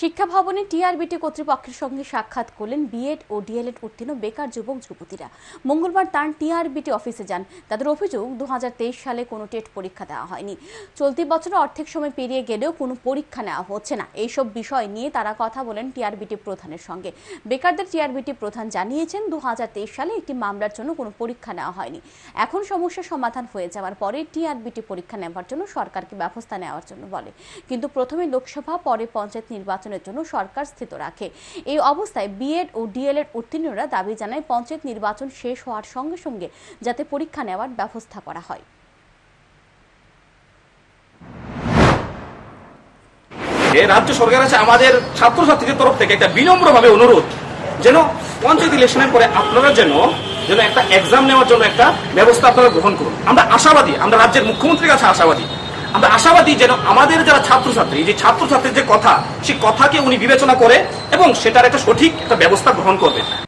শিক্ষা ভবনে টিআরবিটি কর্তৃপক্ষের সঙ্গে সাক্ষাৎ করলেন বিএড ও ডিএলএড উত্তীর্ণ বেকার যুবক যুবতীরা। মঙ্গলবার তার টিআরবিটি অফিসে যান। তাদের অভিযোগ, দুহাজার তেইশ সালে কোনো টেট পরীক্ষা দেওয়া হয়নি। চলতি বছরে অর্ধেক সময় পেরিয়ে গেলেও কোনো পরীক্ষা নেওয়া হচ্ছে না। এইসব বিষয় নিয়ে তারা কথা বলেন টিআরবিটি প্রধানের সঙ্গে। বেকারদের টিআরবিটি প্রধান জানিয়েছেন দু হাজার তেইশ সালে একটি মামলার জন্য কোনো পরীক্ষা নেওয়া হয়নি। এখন সমস্যা সমাধান হয়ে যাওয়ার পরে টিআরবিটি পরীক্ষা নেওয়ার জন্য সরকারকে ব্যবস্থা নেওয়ার জন্য বলে। কিন্তু প্রথমে লোকসভা, পরে পঞ্চায়েত নির্বাচনের জন্য সরকার স্থিত রাখে। এই অবস্থায় বিএড ও ডিএলএড উত্তীর্ণরা দাবি জানায় পঞ্চায়েত নির্বাচন শেষ হওয়ার সঙ্গে সঙ্গে যাতে পরীক্ষা নেওয়ার ব্যবস্থা করা হয়। রাজ্য সরকার আছে, আমাদের ছাত্রছাত্রীদের তরফ থেকে একটা বিনম্রভাবে অনুরোধ, যেন পঞ্চায়েত ইলেকশনের পরে আপনারা যেন যেন একটা এক্সাম নেওয়ার জন্য একটা ব্যবস্থা আপনারা গ্রহণ করুন। আমরা আশাবাদী, আমরা রাজ্যের মুখ্যমন্ত্রীর কাছে আশাবাদী। আমরা আশাবাদী যেন আমাদের যারা ছাত্রছাত্রী, যে ছাত্রছাত্রীর যে কথা, সেই কথাকে উনি বিবেচনা করে এবং সেটার একটা সঠিক একটা ব্যবস্থা গ্রহণ করবেন।